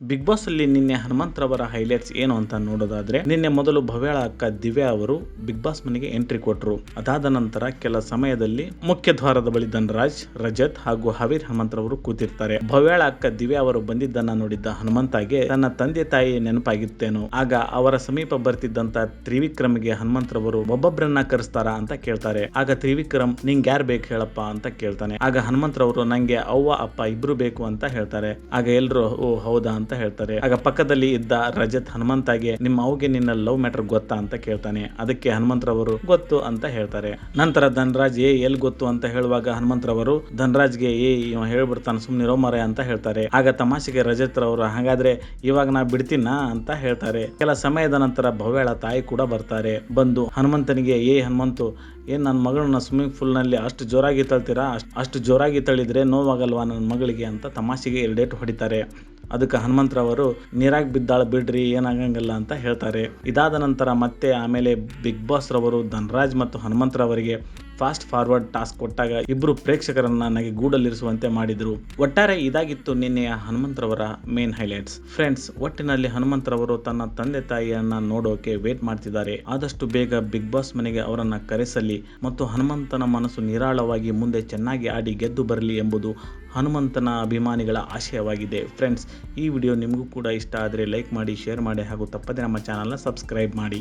Big boss ಅಲ್ಲಿ ನಿನ್ನೆ ಹನುಮಂತರವರ highlights ಏನು ಅಂತ ನೋಡೋದಾದ್ರೆ, ನಿನ್ನೆ ಮೊದಲು ಭವ್ಯಾಳ ಅಕ್ಕ ದಿವ್ಯಾ ಅವರು ಬಿಗ್ ಬಾಸ್ ಮನೆಗೆ ಎಂಟ್ರಿ ಕೊಟ್ಟರು ಅದಾದ ನಂತರ ಕೆಲ ಸಮಯದಲ್ಲಿ ಮುಖ್ಯ ದ್ವಾರದ ಬಳಿ ಧನರಾಜ್, ರಜತ್ ಹಾಗೂ ಹಾವೀರ್ ಹನುಮಂತರವರು ಕೂತಿರ್ತಾರೆ. ಭವ್ಯಾಳ ಅಕ್ಕ ದಿವ್ಯಾ ಅವರು ಬಂದಿದ್ದನ್ನ ನೋಡಿದ್ದ ಹನುಮಂತಾಗೆ ತನ್ನ ತಂದೆ ತಾಯಿ ನೆನಪಾಗಿತ್ತೇನೋ, ಆಗ ಅವರ ಸಮೀಪ ಬರ್ತಿದ್ದಂತ ತ್ರಿವಿಕ್ರಮ್ಗೆ ಹನುಮಂತರವರು ಒಬ್ಬೊಬ್ಬರನ್ನ ಕರೆಸ್ತಾರ ಅಂತ ಕೇಳ್ತಾರೆ. ಆಗ ತ್ರಿವಿಕ್ರಮ್, ನಿಂಗ್ ಯಾರ್ ಬೇಕು ಹೇಳಪ್ಪ ಅಂತ ಕೇಳ್ತಾನೆ. ಆಗ ಹನುಮಂತರವರು ನಂಗೆ ಅವ್ವ, ಅಪ್ಪ ಇಬ್ರು ಬೇಕು ಅಂತ ಹೇಳ್ತಾರೆ. ಆಗ ಎಲ್ರು, ಓ, ಹೌದಾ ಹೇಳ್ತಾರೆ. ಆಗ ಪಕ್ಕದಲ್ಲಿ ಇದ್ದ ರಜತ್ ಹನುಮಂತಾಗೆ, ನಿಮ್ಮ ಅವ್ಗೆ ನಿನ್ನ ಲವ್ ಮ್ಯಾಟರ್ ಗೊತ್ತಾ? ಅಂತ ಕೇಳ್ತಾನೆ. ಅದಕ್ಕೆ ಹನುಮಂತರವರು ಗೊತ್ತು ಅಂತ ಹೇಳ್ತಾರೆ. ನಂತರ ಧನರಾಜ್, ಏ, ಎಲ್ ಗೊತ್ತು? ಅಂತ ಹೇಳುವಾಗ ಹನುಮಂತರವರು ಧನರಾಜ್ಗೆ, ಏ ಇವ ಹೇಳ್ಬಿಡ್ತಾನೆ ಸುಮ್ನಿರೋ ಮರೆ ಅಂತ ಹೇಳ್ತಾರೆ. ಆಗ ತಮಾಷೆಗೆ ರಜತ್ ರವರು, ಹಾಗಾದ್ರೆ ಇವಾಗ ನಾ ಬಿಡ್ತೀನ? ಅಂತ ಹೇಳ್ತಾರೆ. ಕೆಲ ಸಮಯದ ನಂತರ ಭವ್ಯಾಳ ತಾಯಿ ಕೂಡ ಬರ್ತಾರೆ. ಬಂದು ಹನುಮಂತನಿಗೆ, ಏ, ಹನುಮಂತು, ಏನ್ ನನ್ನ ಮಗಳನ್ನ ಸ್ವಿಮ್ಮಿಂಗ್ ಪೂಲ್ನಲ್ಲಿ ಅಷ್ಟು ಜೋರಾಗಿ ತಳ್ತೀರಾ? ಅಷ್ಟ್- ಜೋರಾಗಿ ತಳ್ಳಿದ್ರೆ ನೋವಾಗಲ್ವಾ ನನ್ನ ಮಗಳಿಗೆ? ಅಂತ ತಮಾಷೆಗೆ ಎರಡೇಟು ಹೊಡಿತಾರೆ. ಅದಕ್ಕೆ ಹನುಮಂತರವರು, ನೀರಾಗ ಬಿದ್ದಾಳ ಬಿಡ್ರಿ, ಏನಾಗಂಗಿಲ್ಲ ಅಂತ ಹೇಳ್ತಾರೆ. ಇದಾದ ನಂತರ ಮತ್ತೆ ಆಮೇಲೆ ಬಿಗ್ ಬಾಸ್ ರವರು ಧನರಾಜ್ ಮತ್ತು ಹನುಮಂತರವರಿಗೆ ಫಾಸ್ಟ್ ಫಾರ್ವರ್ಡ್ ಟಾಸ್ಕ್ ಕೊಟ್ಟಾಗ ಇಬ್ಬರು ಪ್ರೇಕ್ಷಕರನ್ನ ನನಗೆ ಗೂಡಲ್ಲಿರಿಸುವಂತೆ ಮಾಡಿದರು. ಒಟ್ಟಾರೆ ಇದಾಗಿತ್ತು ನಿನ್ನೆಯ ಹನುಮಂತರವರ ಮೇನ್ ಹೈಲೈಟ್ಸ್ ಫ್ರೆಂಡ್ಸ್ ಒಟ್ಟಿನಲ್ಲಿ ಹನುಮಂತರವರು ತನ್ನ ತಂದೆ ತಾಯಿಯನ್ನ ನೋಡೋಕೆ ವೇಟ್ ಮಾಡ್ತಿದ್ದಾರೆ. ಆದಷ್ಟು ಬೇಗ ಬಿಗ್ ಬಾಸ್ ಮನೆಗೆ ಅವರನ್ನ ಕರೆಸಲಿ ಮತ್ತು ಹನುಮಂತನ ಮನಸ್ಸು ನಿರಾಳವಾಗಿ ಮುಂದೆ ಚೆನ್ನಾಗಿ ಆಡಿ ಗೆದ್ದು ಬರಲಿ ಎಂಬುದು ಹನುಮಂತನ ಅಭಿಮಾನಿಗಳ ಆಶಯವಾಗಿದೆ. ಫ್ರೆಂಡ್ಸ್ ಈ ವಿಡಿಯೋ ನಿಮಗೂ ಕೂಡ ಇಷ್ಟ ಆದರೆ ಲೈಕ್ ಮಾಡಿ ಶೇರ್ ಮಾಡಿ ಹಾಗೂ ತಪ್ಪದೆ ನಮ್ಮ ಚಾನಲ್ನ ಸಬ್ಸ್ಕ್ರೈಬ್ ಮಾಡಿ.